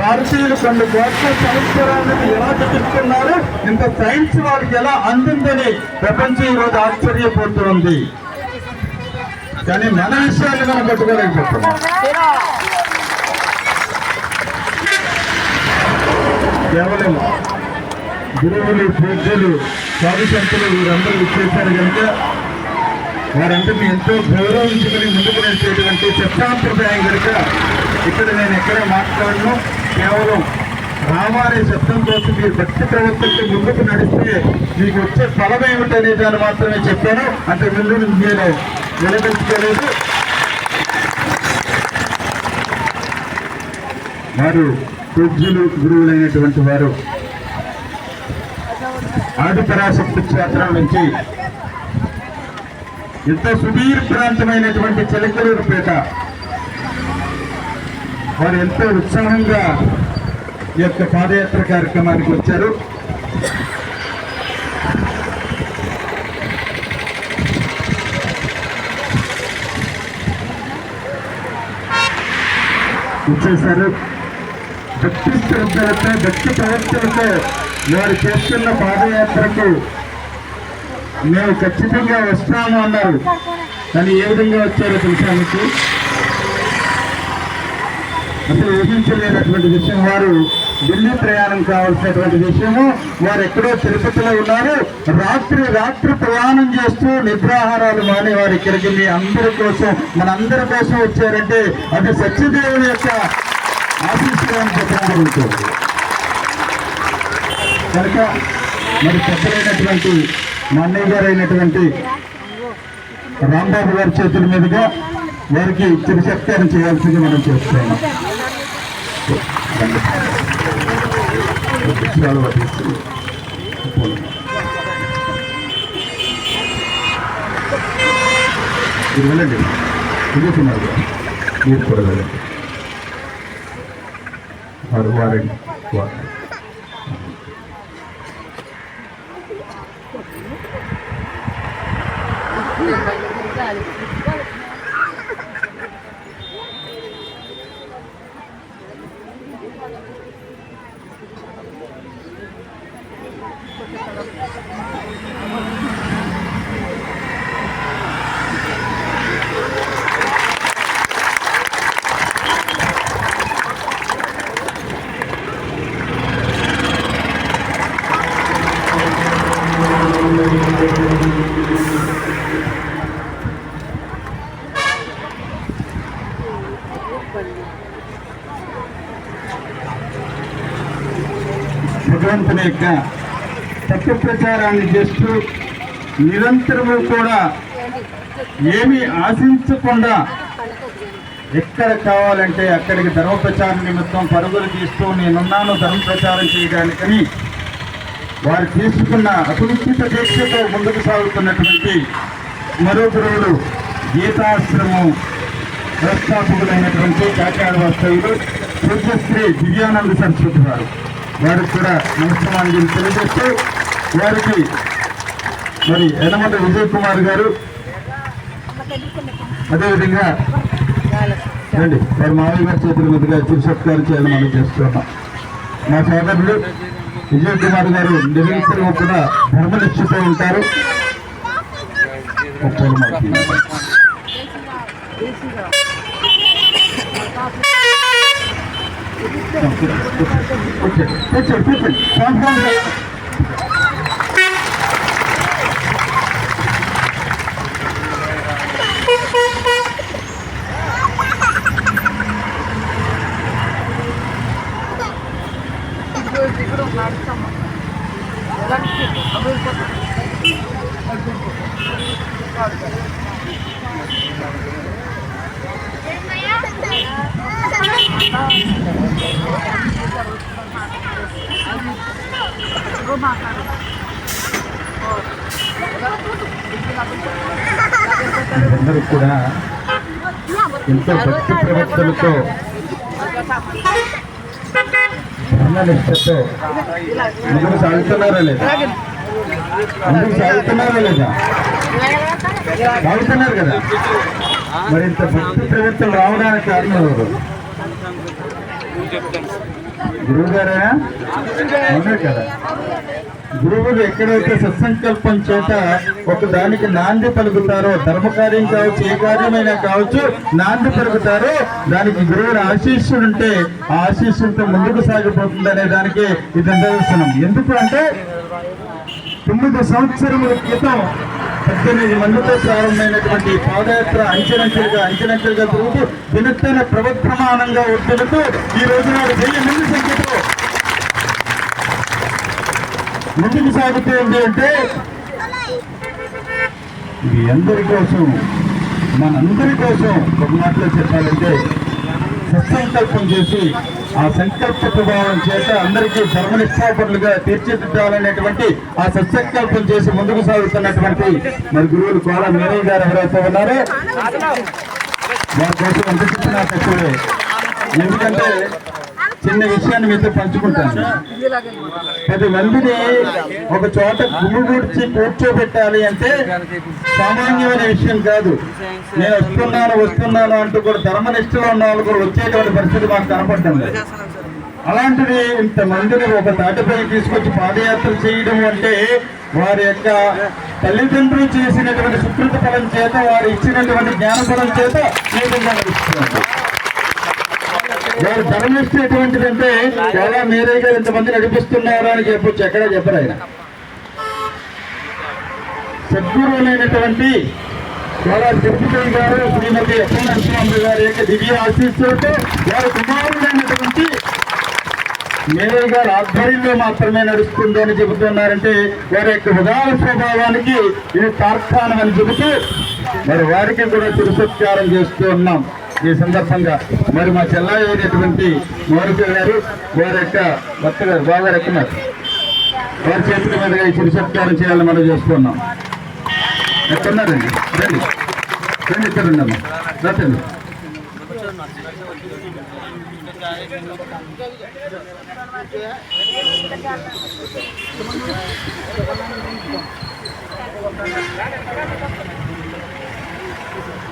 భారతీయులు కొన్ని కోట్ల సంవత్సరాలను ఎలా చూపిస్తున్నారు ఇంత సైన్స్ వాళ్ళకి ఎలా అందిందని ప్రపంచం ఈరోజు ఆశ్చర్యపోతుంది. కానీ మన విషయాన్ని మనం పట్టుకోలేకపోతున్నాం. కేవలం గురువులు పూజలు సాధుశక్తులు వీరందరూ ఇచ్చేశారు కనుక వారందరినీ ఎంతో గౌరవించుకుని ముందుకు నడిచేటువంటి శబ్దాంప్రదాయం కనుక ఇక్కడ నేను ఎక్కడ మాట్లాడను. కేవలం రామారే శబ్దం కోసం మీరు భక్తి ప్రవర్తనకి ముందుకు నడిస్తే మీకు వచ్చే ఫలం ఏమిటనే దాన్ని మాత్రమే చెప్పాను. అంటే ముందు నేను నిలబెట్టుకోలేదు. వారు పూజ్యులు గురువులైనటువంటి వారు ఆదిపరాశక్తి క్షేత్రం నుంచి ఎంతో సుదీర్ ప్రాంతమైనటువంటి చిలకలూరుపేట వారు ఎంతో ఉత్సాహంగా ఈ యొక్క పాదయాత్ర కార్యక్రమానికి వచ్చారు. ఇచ్చేశారు భక్తి శ్రద్ధలతో భక్తి ప్రవర్తనతో వారు చేస్తున్న పాదయాత్రకు మేము ఖచ్చితంగా వస్తాము అన్నారు. కానీ ఏ విధంగా వచ్చారో తెలుసా మీకు? అసలు ఊహించలేనటువంటి విషయం వారు ఢిల్లీ ప్రయాణం కావాల్సినటువంటి విషయము. వారు ఎక్కడో తిరుపతిలో ఉన్నారు. రాత్రి రాత్రి ప్రయాణం చేస్తూ నిద్రాహారాలు మాని వారి ఇక్కడికి మీ అందరి కోసం మనందరి కోసం వచ్చారంటే అది సత్యదేవుని యొక్క ఆశించడానికి చెప్పడం కనుక మరి పెద్దలైనటువంటి మా అన్నయ్య గారు అయినటువంటి రాంబాబు గారి చేతుల మీదుగా వారికి తిరుసత్కారం చేయాల్సింది మనం చేస్తున్నాం. పుష్పాలు పట్టిస్తూ మీరు వెళ్ళండి తిరుగుతున్నారు కదా. మీరు కూడా వెళ్ళండి వారు వారండి వారు భగవంతుని యొక్క తప్పు ప్రచారాన్ని చేస్తూ నిరంతరము కూడా ఏమీ ఆశించకుండా ఎక్కడ కావాలంటే అక్కడికి ధర్మ ప్రచారం నిమిత్తం పరుగులు తీస్తూ నేనున్నాను ధర్మ ప్రచారం చేయడానికని వారు తీసుకున్న అపునిశ్చిత దీక్షతో ముందుకు సాగుతున్నటువంటి మరో గురువులు గీతాశ్రమం వ్యవస్థాపకులైనటువంటి కాకాడ వాస్తవులు పూజ్యశ్రీ దివ్యానంద సరస్వతి వారు వారికి కూడా నమస్కారం తెలియజేస్తూ వారికి మరి యనమల విజయ్ కుమార్ గారు. అదేవిధంగా రండి. వారి మామయ్య గారి చేతుల మీదుగా చిరు సత్కారం చేయాలని మనం చేస్తున్నాం. మా సోదరులు విజయ్ కుమార్ గారు నిరంతరం కూడా ధర్మనిష్ఠతో ఉంటారు. ఒక్క కూర్చోండి కూర్చోండి కూర్చోండి అందరూ కూడా ఎంతో భక్తి ప్రవర్తనతో నిష్టతో ముందుకు సాగుతున్నారా లేదా? ముందుకు సాగుతున్నారా లేదా? సాగుతున్నారు కదా? మరి ఇంత భక్తి రావడానికి కారణం ఎవరు? గురువు గారేనా? కదా? గురువులు ఎక్కడైతే సత్సంకల్పం చేత ఒక దానికి నాంది పలుకుతారో ధర్మకార్యం కావచ్చు ఏ కార్యమైనా కావచ్చు నాంది పలుకుతారో దానికి గురువుల ఆశీస్సులు ఉంటే ఆ ఆశీస్సులతో ముందుకు సాగిపోతుంది అనే దానికి ఇది నిదర్శనం ఎందుకు అంటే తొమ్మిది సంవత్సరముల క్రితం పద్దెనిమిది మందితో ప్రారంభమైనటువంటి పాదయాత్ర అంచెలంచెలుగా అంచెలంచెలుగా జరుగుతూ వినూత్న ప్రవక్రమానంగా వర్తిల్లుతూ ఈ రోజు నాడు వెయ్యి మంది సంఖ్యతో ముందుకు సాగుతుంది అంటే ఇది అందరి కోసం మనందరి కోసం ఒక మాటలో చెప్పాలంటే సత్సంకల్పం చేసి ఆ సంకల్ప ప్రభావం చేత అందరికీ ధర్మనిష్టాపరులుగా తీర్చిదిద్దాలనేటువంటి ఆ సత్సంకల్పం చేసి ముందుకు సాగుతున్నటువంటి మరి గురువులు కోల మీరయ్య గారు ఎవరైతే ఉన్నారో వారి కోసం ఎందుకంటే చిన్న విషయాన్ని మీతో పంచుకుంటాను. పది మందిని ఒక చోట గుమిగూడ్చి కూర్చోబెట్టాలి అంటే సామాన్యమైన విషయం కాదు. నేను వస్తున్నాను వస్తున్నాను అంటూ కూడా ధర్మనిష్టలో ఉన్న వాళ్ళు కూడా వచ్చేటువంటి పరిస్థితి మాకు కనపడుతుంది అలాంటిది అలాంటిది ఇంతమందిని ఒక తాటిపై తీసుకొచ్చి పాదయాత్ర చేయడం అంటే వారి యొక్క తల్లిదండ్రులు చేసినటువంటి సుకృత ఫలం చేత వారు ఇచ్చినటువంటి జ్ఞాన ఫలం చేత ఈ విధంగా నడుస్తున్నారు వారు ధర్మనిష్ట ఎటువంటిదంటే చాలా మీరే గారు ఇంతమంది నడిపిస్తున్నారు అని చెప్పొచ్చు ఎక్కడ చెప్పరు ఆయన. సద్గురువులైనటువంటి చాలా తిరుపతి గారు శ్రీమతి ఎస్ఎన్ నరసింహ గారి యొక్క దివ్య ఆశీస్సులతో వారి కుమారుడైనటువంటి మేరే గారు ఆధ్వర్యంలో మాత్రమే నడుస్తుంది అని చెబుతున్నారంటే వారి యొక్క ఉదార స్వభావానికి ఇది తార్థానం అని చెబుతూ మరి వారికి కూడా తిరుసత్కారం చేస్తూ ఉన్నాం. ఈ సందర్భంగా మరి మా చెల్లాయి అయినటువంటి మౌరిక గారు వారి యొక్క భర్త గారు బాగా ఎక్కున్నారు వారి చేతుల మీదుగా ఈ చిరుసత్కారం చేయాలని మనం చేసుకున్నాం ఎక్కడున్నారండి? రండి. రండి ఇక్కడ ఉండమ్మా రండి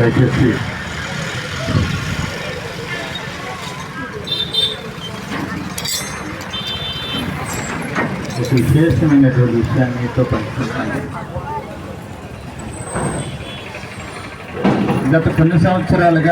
దయచేసి. ఒక విశేషమైనటువంటి విషయాన్ని మీతో పంచుకుంటాను గత కొన్ని సంవత్సరాలుగా